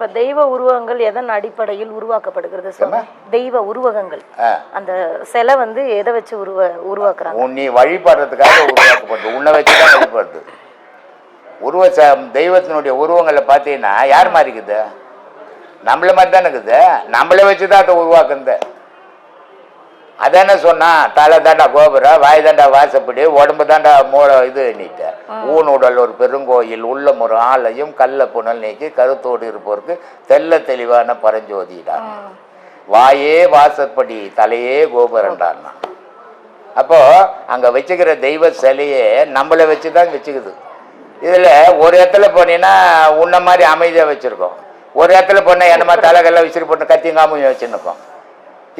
இப்ப தெய்வ உருவகங்கள் எதன் அடிப்படையில் உருவாக்கப்படுகிறது சுவாமி? தெய்வ உருவகங்கள். அந்த சிலை வந்து எதை வச்சு உருவ உருவாக்குறாங்க? நீ வழிபடுறதுக்காக உருவாக்கப்படுது. உன்னை வச்சு தான் வழிபடுது. உருவ தெய்வத்தினுடைய உருவங்களை பார்த்தீங்கன்னா யார் மாதிரி இருக்குது நம்மள மாதிரி தானே இருக்குது. நம்மளை வச்சு தான் அதை உருவாக்குந்த அதானே சொன்னா தலை தாண்டா கோபுரம் வாய் தாண்டா வாசப்படி உடம்பு தாண்டா மூல இது நீட்ட. ஊன் உடல் ஒரு பெருங்கோயில் உள்ளம் ஒரு ஆலயம் கள்ள புனல் நீக்கி கருத்தோடு இருப்போருக்கு தெல்ல தெளிவான பரஞ்சோதிடா. வாயே வாசப்படி தலையே கோபுரண்டான்னா. அப்போ அங்க வச்சுக்கிற தெய்வ சிலையே நம்மளை வச்சு தான் வச்சுக்குது. இதுல ஒரு இடத்துல போனீங்கன்னா உன்ன மாதிரி அமைதியா வச்சிருக்கோம். ஒரு இடத்துல போனா என்னமா தலைகள்லாம் விசிறி போட்டு கத்திங்காம வச்சுருக்கோம்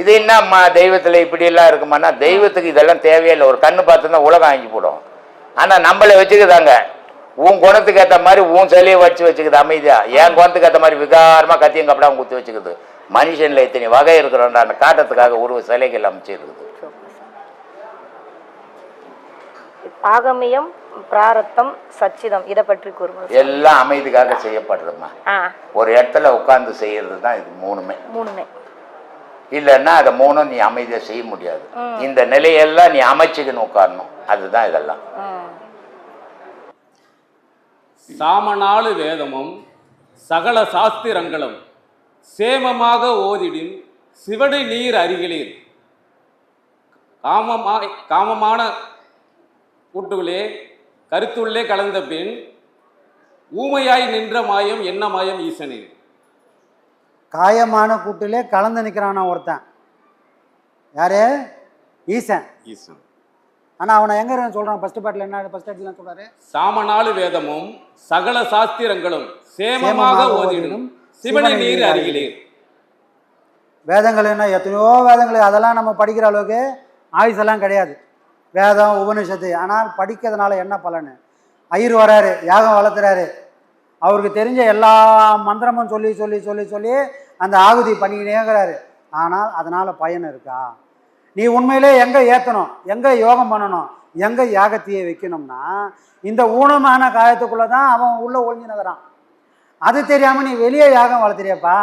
இது என்னம்மா தெய்வத்துல இப்படி எல்லாம் இருக்குமான்னா தெய்வத்துக்கு இதெல்லாம் தேவையில்லை. ஒரு கண்ணு பார்த்துதான் உலகம் வாங்கி போடும். ஆனா நம்மளை வச்சுக்குதாங்க. உன் குணத்துக்கு ஏற்ற மாதிரி உன் சிலையை வச்சு வச்சுக்குது அமைதியா. என் குணத்துக்கு ஏற்ற மாதிரி விகாரமா கத்தியும் கப்படாம குத்தி வச்சுக்குது. மனுஷன்ல இத்தனை வகை இருக்கிறோன்ற காட்டத்துக்காக உருவ சிலைகள் அமைச்சிருக்குது. ஆகமியம் பிராரத்தம் சச்சிதம் இதை பற்றி கூறுங்கள். எல்லாம் அமைதிக்காக செய்யப்படுறதுமா ஒரு இடத்துல உட்கார்ந்து செய்யறது தான் இது மூணுமே. மூணுமே. இல்லைன்னா அதை மூணும் நீ அமைதியாக செய்ய முடியாது. இந்த நிலையெல்லாம் நீ அமைச்சுக்கணும் உட்காரணும். அதுதான் இதெல்லாம். சாமநாளு வேதமும் சகல சாஸ்திரங்களும் சேமமாக ஓதிடின் சிவடி நீர் அருகிலீர். காமமாய் காமமான கூட்டுகளே கருத்துள்ளே கலந்த பின் ஊமையாய் நின்ற மாயம் என்ன மாயம் ஈசனே? காயமான கூட்டிலே கலந்து நிற்கிறானா ஒருத்தன். யாரு? ஈசன். ஈசன். ஆனால் அவனை எங்கே இருக்கான்னு சொல்கிறான் ஃபஸ்ட்டு பாட்டில் என்ன ஃபஸ்ட் பாட்டில் சொல்கிறாரு சாமநாளு வேதமும் சகல சாஸ்திரங்களும் சேமமாக ஓதிடும். சிவனை நீர் அருகிலீர் வேதங்கள் என்ன? எத்தனையோ வேதங்கள். அதெல்லாம் நம்ம படிக்கிற அளவுக்கு ஆயுசெல்லாம் கிடையாது. வேதம் உபனிஷத்து. ஆனால் படிக்கிறதுனால என்ன பலன்? ஐயர் வராரு யாகம் வளர்த்துறாரு. அவருக்கு தெரிஞ்ச எல்லா மந்திரமும் சொல்லி சொல்லி சொல்லி சொல்லி அந்த ஆகுதி பண்ணிக்கிட்டேங்கிறாரு ஆனால் அதனால் பயன் இருக்கா? நீ உண்மையிலே எங்கே ஏற்றணும் எங்கே யோகம் பண்ணணும்? எங்கே யாகத்தையே வைக்கணும்னா இந்த ஊனமான காயத்துக்குள்ளே தான் அவன் உள்ளே ஒழிஞ்சு நகரான் அது தெரியாமல் நீ வெளியே யாகம் வளர்த்துறியப்பா?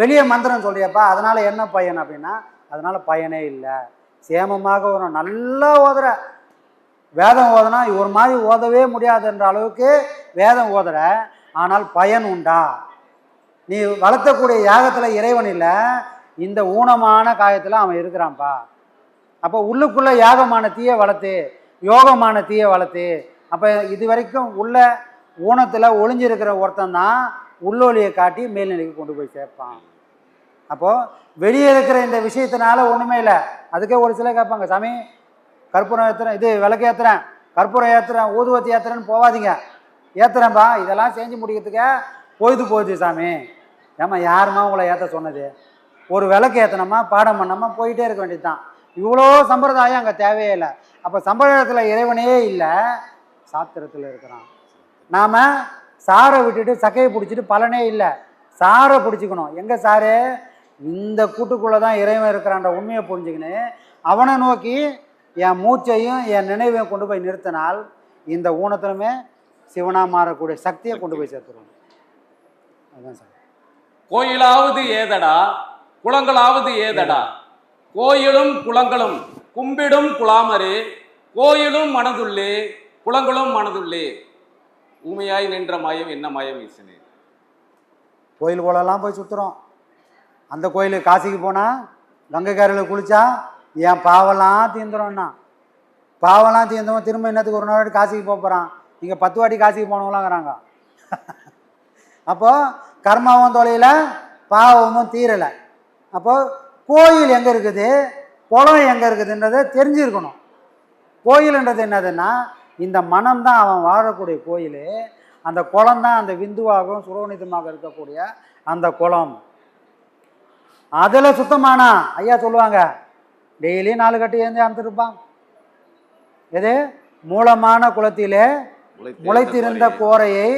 வெளியே மந்திரம் சொல்கிறியப்பா அதனால் என்ன பயன் அப்படின்னா அதனால் பயனே இல்லை. சேமமாக ஒரு நல்லா ஓதுற. வேதம் ஓதுனா ஒரு மாதிரி ஓதவே முடியாதுன்ற அளவுக்கு வேதம் ஓதுற. ஆனால் பயன் உண்டா? நீ வளர்த்தக்கூடிய யாகத்தில் இறைவன் இல்லை இந்த ஊனமான காயத்தில் அவன் இருக்கிறான்ப்பா அப்போ உள்ளுக்குள்ளே யாகமான தீயை வளர்த்து யோகமான தீயை வளர்த்து அப்போ இது வரைக்கும் உள்ள ஊனத்தில் ஒளிஞ்சிருக்கிற ஒருத்தன் தான் உள்ளொலியை காட்டி மேல்நிலைக்கு கொண்டு போய் சேர்ப்பான். அப்போது வெளியே இருக்கிற இந்த விஷயத்தினால ஒன்றுமே இல்லை. அதுக்கே ஒரு சிலர் கேட்பாங்க சாமி கற்பூரம் ஏற்றுறேன் இது விளக்கு ஏற்றுறேன் கற்பூரம் ஏற்றுறேன் ஊதுவத்தி ஏற்றுறேன்னு போகாதீங்க ஏத்துறேன்பா இதெல்லாம் செஞ்சு முடிக்கிறதுக்கே பொழுது போச்சு சாமி. ஏம்மா யாரும்மா உங்களை ஏற்ற சொன்னது? ஒரு விளக்கு ஏற்றினோமா பாடம் பண்ணோமா போயிட்டே இருக்க வேண்டியது தான் இவ்வளோ சம்பிரதாயம் அங்கே தேவையே இல்லை. அப்போ சம்பிரதாயத்தில் இறைவனே இல்லை சாத்திரத்தில் இருக்கிறான். நாம் சாரை விட்டுட்டு சக்கையை பிடிச்சிட்டு பலனே இல்லை. சாரை பிடிச்சிக்கணும். எங்கே சாரு? இந்த கூட்டுக்குள்ளே தான் இறைவன் இருக்கிறான்ற உண்மையை புரிஞ்சுக்கின்னு அவனை நோக்கி என் மூச்சையும் என் நினைவையும் கொண்டு போய் நிறுத்தினால் இந்த ஊனத்திலுமே சிவனாக மாறக்கூடிய சக்தியை கொண்டு போய் சேர்த்துருவோம். அதுதான் சார். கோயிலாவது ஏதடா குளங்களாவது ஏதடா? கோயிலும் குளங்களும் கும்பிடும் குலாமரே கோயிலும் மனதுள்ளே குளங்களும் மனதுள்ளே. ஊமையாய் நின்ற மாயம் என்ன மாயம் ஈசனே? கோயில் குளம்லாம் போய் சுற்றுறோம் அந்த கோயிலுக்கு காசிக்கு போனால் கங்கை கரையில் குளிச்சா என் பாவெல்லாம் தீந்துரும்னா. பாவெல்லாம் தீர்ந்தவன் திரும்ப என்னத்துக்கு ஒரு நாள் காசிக்கு போக போகிறான் இங்கே பத்து வாட்டி காசிக்கு போனவங்களாங்கிறாங்க. அப்போது கர்மாவும் தொலையில பாவமும் தீரலை. அப்போது கோயில் எங்கே இருக்குது? குளம் எங்கே இருக்குதுன்றதை தெரிஞ்சிருக்கணும். கோயில்ன்றது என்னதுன்னா இந்த மனம் தான் அவன் வாழக்கூடிய கோயில். அந்த குளம் தான் அந்த விந்துவாகவும் சுரோனிதமாக இருக்கக்கூடிய அந்த குளம். அதில் சுத்தமானா? ஐயா சொல்லுவாங்க டெய்லி நாலு கட்டி ஏந்தி அமுத்திருப்பான் எது? மூலமான குளத்திலே முளைத்திருந்த கோரையை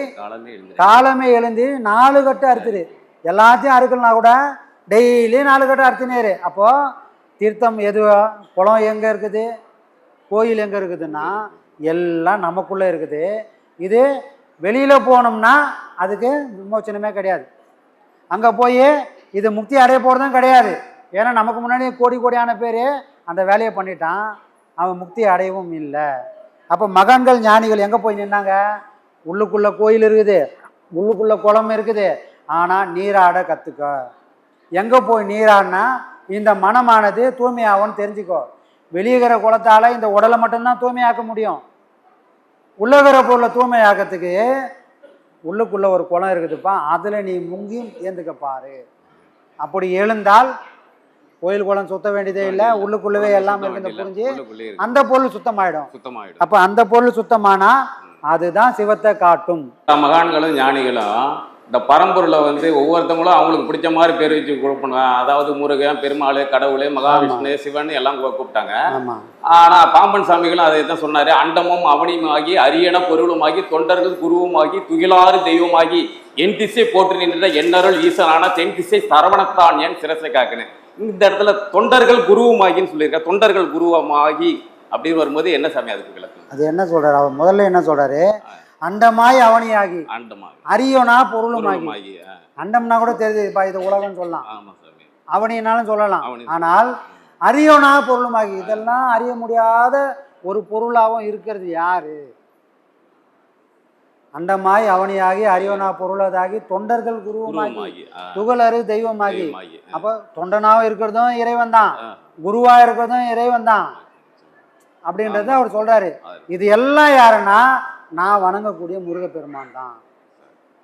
காலமே எழுந்து நாலு கட்டு அறுத்துரு எல்லாத்தையும் அறுக்கலனா கூட டெய்லி நாலு கட்டு அறுத்துனேரு. அப்போ தீர்த்தம் எது குளம் எங்கே இருக்குது? கோயில் எங்கே இருக்குதுன்னா எல்லாம் நமக்குள்ளே இருக்குது. இது வெளியில் போனோம்னா அதுக்கு விமோச்சனமே கிடையாது. அங்கே போய் இது முக்தி அடைய போகிறதும் கிடையாது. ஏன்னா நமக்கு முன்னாடி கோடி கோடியான பேர் அந்த வேலையை பண்ணிட்டான். அவன் முக்தி அடையவும் இல்லை. அப்போ மகான்கள் ஞானிகள் எங்கே போய் நின்னாங்க? உள்ளுக்குள்ளே கோயில் இருக்குது உள்ளுக்குள்ளே குளம் இருக்குது. ஆனால் நீராட கற்றுக்க எங்கே போய் நீராடினா இந்த மனமானது தூய்மையாகும்னு தெரிஞ்சுக்கோ. வெளியேகிற குளத்தால் இந்த உடலை மட்டும்தான் தூய்மையாக்க முடியும். உள்ளகிற பொருளை தூய்மையாக்கிறதுக்கு உள்ளுக்குள்ளே ஒரு குளம் இருக்குதுப்பா. அதில் நீ முங்கி ஏந்துக்க பாரு. அப்படி எழுந்தால் கோயில் குளம் சுத்த வேண்டியதே இல்லை உள்ளுக்குள்ளவே எல்லாம் இருக்குது. புரிஞ்சு. அந்த பொருள் சுத்தமாயிடும் சுத்தமாயிடும் அப்போ அந்த பொருள் சுத்தமானா அதுதான் சிவத்தை காட்டும் மகான்களும் ஞானிகளும் இந்த பரம்பொருளை வந்து ஒவ்வொருத்தவங்களும் அவங்களுக்கு பிடிச்ச மாதிரி பேர் வச்சு கொடுப்பாங்க அதாவது முருகன் பெருமாள் கடவுள் மகாவிஷ்ணு சிவன் எல்லாம் கூப்பிட்டாங்க. ஆனா பாம்பன் சாமிகளும் அதை தான் சொன்னாரு. அண்டமும் அவனியுமாகி அரியண பொருளுமாகி தொண்டர்கள் குருவுமாகி துகிலாறு தெய்வமாகி என் திசை போற்றி நின்ற எண்ணருள் ஈசனான தென் திசை சரவணத்தான் என் சிரசை காக்குனேன். இந்த இடத்துல தொண்டர்கள் குருவுமாகின்னு சொல்லியிருக்க. தொண்டர்கள் குருவமாகி அப்படின்னு வரும்போது என்ன சாமி அதுக்கு விளக்கம்? அது என்ன சொல்றாரு? அவர் முதல்ல என்ன சொல்றாரு? அண்டமாய் அவனியாகி அண்டமாகி அரியனா பொருளுமாகி. அண்டம்னா கூட தெரியுதுப்பா இது உலகம்னு சொல்லலாம். அவனினாலும் சொல்லலாம். ஆனால் அரியனா பொருளுமாகி இதெல்லாம் அறிய முடியாத ஒரு பொருளாகவும் இருக்கிறது யாரு? அண்டமாய் அவனியாகி அரியனா பொருளதாகி தொண்டர்கள் குருவுமாகி துகளறு தெய்வமாகி. அப்போ தொண்டனாவும் இருக்கிறதும் இறைவன் தான். குருவா இருக்கிறதும் இறைவன் தான். அப்படின்றத அவர் சொல்றாரு. இது எல்லாம் யாருன்னா நான் வணங்கக்கூடிய முருகப்பெருமான் தான்.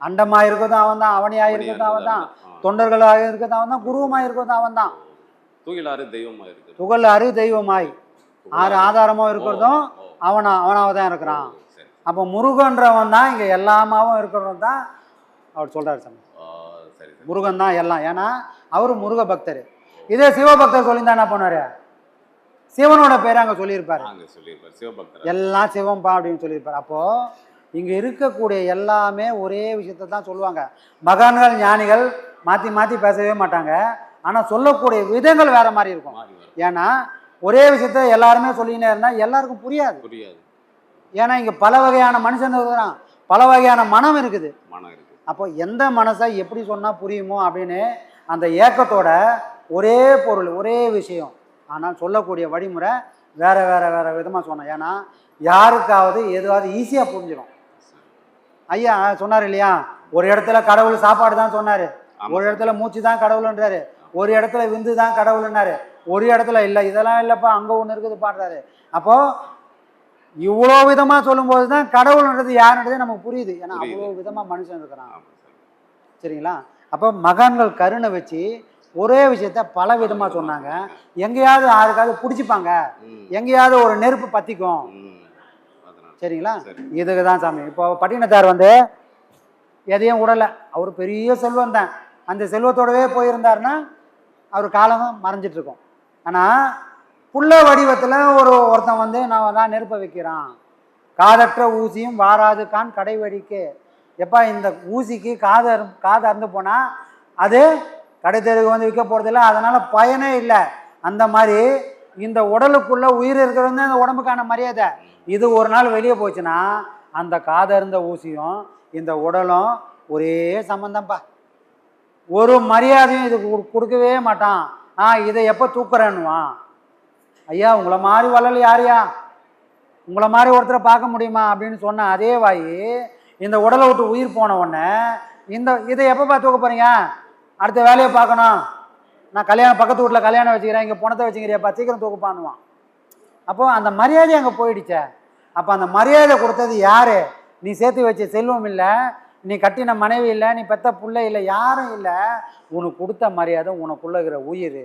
அண்டமா இருக்கிறதும் அவன் தான் அவனியாக இருக்கிறதும் அவன் தான். தொண்டர்களாக இருக்கிறதும் அவன் தான் குருவமாக இருக்கிறதும் அவன் தான். தூகிலாறு தெய்வமா இருக்கு துகள் அரு தெய்வமாய் ஆறு ஆதாரமாக இருக்கிறதும் அவனா அவனாக தான் இருக்கிறான். அப்போ முருகன்றவன் தான் இங்கே எல்லாமாவும் இருக்கிறவன் தான் அவர் சொல்றாரு சாமி. முருகன் தான் எல்லாம். ஏன்னா அவர் முருக பக்தர் இதே சிவபக்தர் சொல்லியிருந்தா என்ன பண்ணுவாரு? சிவனோட பேரை அங்கே சொல்லியிருப்பாரு. அங்க சொல்லியிருப்பார். சிவபக்தர். எல்லாம் சிவம்பா அப்படின்னு சொல்லியிருப்பார். அப்போ இங்கே இருக்கக்கூடிய எல்லாமே ஒரே விஷயத்தை தான் சொல்லுவாங்க. மகான்கள் ஞானிகள் மாற்றி மாற்றி பேசவே மாட்டாங்க. ஆனால் சொல்லக்கூடிய விதங்கள் வேற மாதிரி இருக்கும். ஏன்னா ஒரே விஷயத்த எல்லாருமே சொல்லினே இருந்தால் எல்லாருக்கும் புரியாது. புரியாது. ஏன்னா இங்கே பல வகையான மனுஷன் இருக்கிறான். பல வகையான மனம் இருக்குது. மனம் இருக்கு அப்போ எந்த மனசை எப்படி சொன்னால் புரியுமோ அப்படின்னு அந்த ஏக்கத்தோட ஒரே பொருள் ஒரே விஷயம். ஆனால் சொல்லக்கூடிய வழிமுறை வேற வேற வேற விதமாக சொன்னோம் ஏன்னா யாருக்காவது எதுவாவது ஈஸியாக புரிஞ்சிடும் ஐயா சொன்னார் இல்லையா? ஒரு இடத்துல கடவுள் சாப்பாடு தான் சொன்னார். ஒரு இடத்துல மூச்சு தான் கடவுள்ன்றாரு. ஒரு இடத்துல விந்து தான் கடவுள்னாரு. ஒரு இடத்துல இல்லை இதெல்லாம் இல்லைப்பா அங்கே ஒன்று இருக்குது பாடுறாரு. அப்போ இவ்வளோ விதமாக சொல்லும்போது தான் கடவுள்ன்றது யாருன்றது நமக்கு புரியுது. ஏன்னா. அவ்வளோ விதமாக மனுஷன் இருக்கிறான். சரிங்களா? அப்போ மகான்கள் கருணை வச்சு ஒரே விஷயத்த பல விதமாக சொன்னாங்க. எங்கேயாவது யாருக்காவது பிடிச்சிப்பாங்க. எங்கேயாவது ஒரு நெருப்பு பற்றிக்கும் சரிங்களா? சரி. இதுக்கு தான் சாமி. இப்போ பட்டினத்தார் வந்து எதையும் விடலை அவர் பெரிய செல்வம் தான். அந்த செல்வத்தோடவே போயிருந்தாருன்னா அவர் காலம் மறைஞ்சிட்டு இருக்கும் ஆனால் புள்ள வடிவத்தில் ஒரு ஒருத்தன் வந்து நான் நான் நெருப்ப வைக்கிறான். காதற்ற ஊசியும் வாராது கான் கடை வெடிக்கு எப்பா இந்த ஊசிக்கு காது காது அறுந்து போனால் அது கடை தெருவுக்கு வந்து விற்க போகிறதில்ல அதனால் பயனே இல்லை. அந்த மாதிரி இந்த உடலுக்குள்ளே உயிர் இருக்கிறது வந்து அந்த உடம்புக்கான மரியாதை. இது ஒரு நாள் வெளியே போச்சுன்னா அந்த காதருந்த ஊசியும் இந்த உடலும் ஒரே சம்மந்தம்ப்பா ஒரு மரியாதையும் இது கு- கொடுக்கவே மாட்டான். ஆ இதை எப்போ தூக்குறேன்னுவான். ஐயா உங்களை மாதிரி வள்ளல் யாரையா உங்களை மாதிரி ஒருத்தரை பார்க்க முடியுமா அப்படின்னு சொன்ன அதே வாய் இந்த உடலை விட்டு உயிர் போன உடனே இந்த இதை எப்போ தூக்க போகிறீங்க அடுத்த வேலையை பார்க்கணும். நான் கல்யாணம் பக்கத்து வீட்டில் கல்யாணம் வச்சுக்கிறேன் இங்கே பணத்தை வச்சுக்கிறியாப்பா சீக்கிரம் தூக்குப்பான்னுவான் அப்போது அந்த மரியாதை அங்கே போயிடுச்சே. அப்போ அந்த மரியாதை கொடுத்தது யாரு? நீ சேர்த்து வச்ச செல்வம் இல்லை நீ கட்டின மனைவி இல்லை நீ பெத்த புள்ள இல்லை யாரும் இல்லை. உனக்கு கொடுத்த மரியாதை உனக்குள்ள இருக்கிற உயிர்.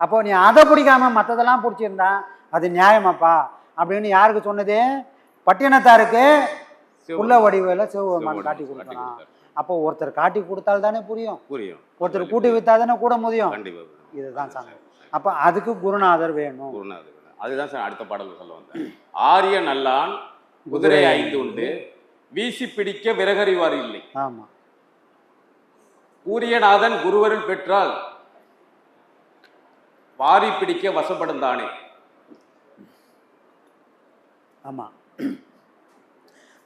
அப்போ நீ அதை பிடிக்காம மற்றதெல்லாம் பிடிச்சிருந்தா அது நியாயமாப்பா? அப்படின்னு யாருக்கு சொன்னது? பட்டினத்தாருக்கு. புள்ள வடிவில் சிவபெருமான் காட்டி கொடுத்தார். அப்போ ஒருத்தர் காட்டி கொடுத்தால் தானே புரியும். புரியும். ஒருத்தர் கூட்டி வித்தா தானே கூட முடியும். கண்டிப்பா இதுதான் சாமி அப்போ அதுக்கு குருநாதர் வேணும். குருநாதர் அதுதான் சார் அடுத்த பாடல் சொல்ல வந்தேன். ஆரிய நல்லான் குதிரை ஐந்து உண்டு வீசி பிடிக்க விறகறிவார் இல்லை. ஆமாம் கூரியநாதன் குருவருள் பெற்றால் வாரி பிடிக்க வசப்படும் தானே. ஆமாம்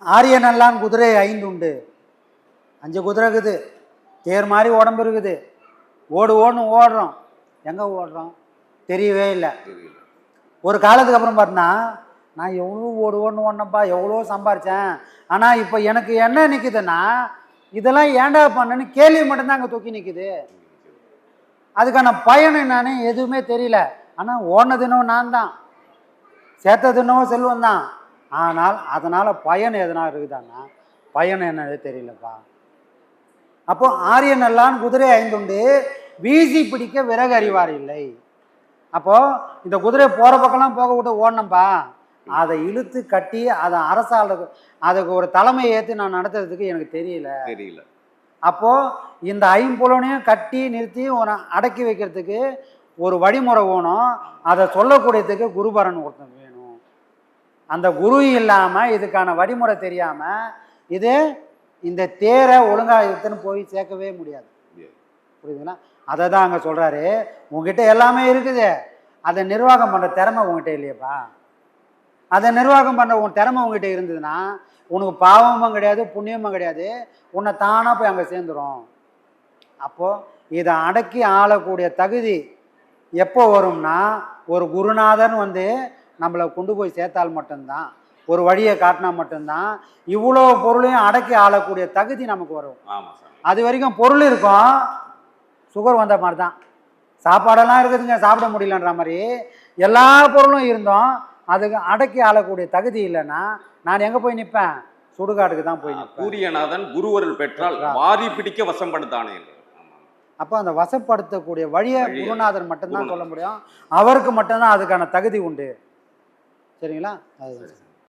ஆரியனெல்லாம் குதிரை ஐந்து உண்டு அஞ்சு குதிரை இருக்குது. தேர் மாதிரி உடம்பு இருக்குது. ஓடு ஓடுன்னு ஓடுறோம். எங்கே ஓடுறோம்? தெரியவே இல்லை. ஒரு காலத்துக்கு அப்புறம் பார்த்தீங்கன்னா நான் எவ்வளோ ஓடு ஓடுன்னு ஓடினப்பா எவ்வளோ சம்பாரித்தேன் ஆனால் இப்போ எனக்கு என்ன நிற்குதுன்னா இதெல்லாம் ஏன்டா பண்ணேன்னு கேள்வி மட்டும்தான் அங்கே தூக்கி நிற்குது அதுக்கான பயன் என்னன்னு எதுவுமே தெரியல. ஆனால் ஓடினதுனும் நான் தான். சேர்த்ததுன்னும் செல்வம் தான். ஆனால் அதனால் பயன் எதனா இருக்குதான்னா பயன் என்னது தெரியலப்பா. அப்போ ஆரியன் எல்லாம் குதிரை ஐந்துண்டு வீசி பிடிக்க விறகு அறிவார் இல்லை. அப்போ இந்த குதிரை போகிற பக்கம்லாம் போக விட்டு ஓடணும்ப்பா அதை இழுத்து கட்டி அதை அரசால அதுக்கு ஒரு தலைமையை ஏற்றி நான் நடத்துறதுக்கு எனக்கு தெரியல. தெரியல. அப்போ இந்த ஐம்புலனையும் கட்டி நிறுத்தி ஒரு அடக்கி வைக்கிறதுக்கு ஒரு வழிமுறை வேணும். அதை சொல்லக்கூடியதுக்கு குருபரன் ஒருத்தன் வேணும். அந்த குரு இல்லாமல் இதுக்கான வழிமுறை தெரியாமல் இது இந்த தேரை ஒழுங்காக எடுத்துன்னு போய் சேர்க்கவே முடியாது. புரியுதுங்களா? அதை தான் அங்கே சொல்கிறாரு உங்ககிட்ட எல்லாமே இருக்குது. அதை நிர்வாகம் பண்ணுற திறமை உங்ககிட்ட இல்லையப்பா. அதை நிர்வாகம் பண்ணுற உன் திறமை உங்ககிட்ட இருந்ததுன்னா உனக்கு பாவமும் கிடையாது புண்ணியமும் கிடையாது. உன்னை தானாக போய் அங்கே சேர்ந்துரும். அப்போது இதை அடக்கி ஆளக்கூடிய தகுதி எப்போ வரும்னா ஒரு குருநாதன் வந்து நம்மளை கொண்டு போய் சேர்த்தால் மட்டும்தான். ஒரு வழியை காட்டினா மட்டும்தான் இவ்வளோ பொருளையும் அடக்கி ஆளக்கூடிய தகுதி நமக்கு வரும். அது வரைக்கும் பொருள் இருக்கும். சுகர் வந்த மாதிரி தான் சாப்பாடெல்லாம் இருக்குதுங்க சாப்பிட முடியலன்ற மாதிரி எல்லா பொருளும் இருந்தோம். அதுக்கு அடக்கி ஆளக்கூடிய தகுதி இல்லைன்னா நான் எங்கே போய் நிற்பேன் சுடுகாட்டுக்கு தான் போய் நிற்பேன் கூரியநாதன் குருவருள் பெற்றால் வாரி பிடிக்க வசப்படும் தானே என்று. ஆமா. அப்போ அந்த வசப்படுத்தக்கூடிய வழியை குருநாதர் மட்டும்தான். சொல்ல முடியும். அவருக்கு மட்டும்தான் அதுக்கான தகுதி உண்டு. சரிங்களா? அது